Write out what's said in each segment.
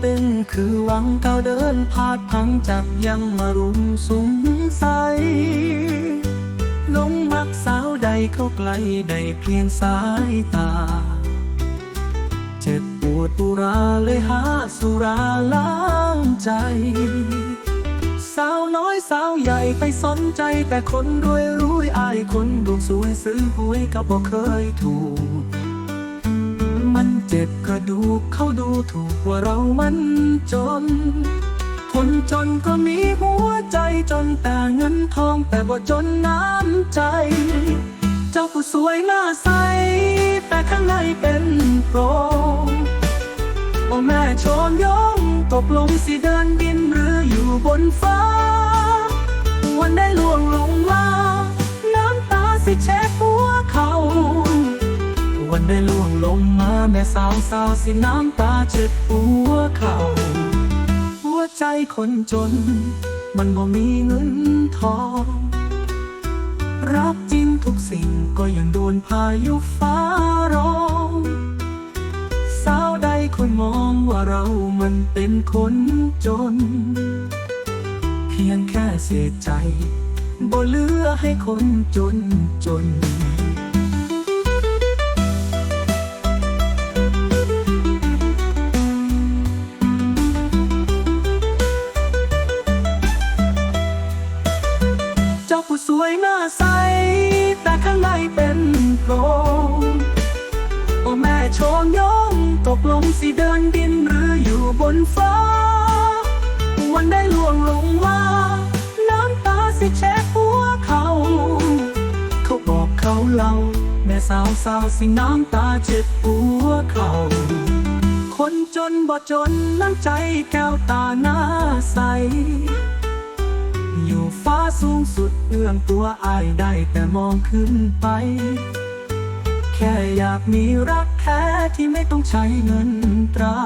เป็นคือหวังก้าเดินพาดพังจับยังมารุมสุมใสลงมักสาวใดเข้าใกลได้เพียงสายตา เจ็บปวดปุราเลยหาสุราล้างใจ สาวน้อยสาวใหญ่ไปสนใจแต่คนรวยรวยอายคนดวงสวยซื้อหวยก็บ่เคยถูก มันเจ็บกระดูกเขาดูถูกว่าเรามันจน คนจนก็มีหัวใจจนแต่เงินทองแต่บ่จนน้ำใจ เจ้าผู้สวยหน้าใส แต่ข้างในเป็นโพรงโอ้แม่ชนยงตกลงสิเดินบินหรืออยู่บนฟ้า วันได้ ได้ล่วงลงมาแม่สาวสาวสิน้ำตาเจ็บหัวเขาหัวใจคนจน มันบ่มีเงินทอง รับจริงทุกสิ่งก็ยังโดนพายุฟ้าร้องสาวใดคนมองว่าเรามันเป็นคนจน เพียงแค่เสียใจบ่เหลือให้คนจนจน จ้าผู้สวยหน้าใส แต่ข้างในเป็นโพรงโอ้แม่ชนยงตกลงสิเดินดินหรืออยู่บนฟ้า วันได้ล่วงลงมาน้ำตาสิเช็ดหัวเขา เขาบอกเขาเล่า แม่สาวสาวสิน้ำตาเจ็บหัวเขา คนจนบ่จนน้ำใจแก้วตาหน้าใส อยู่ฟ้าสูงสุดเอื้อมตัวอายได้แต่มองขึ้นไป แค่อยากมีรักแท้ที่ไม่ต้องใช้เงินตรา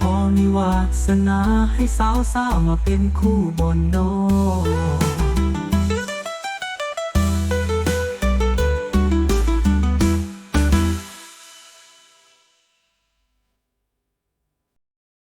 พอมีวาสนาให้สาวสาวมาเป็นคู่บนโน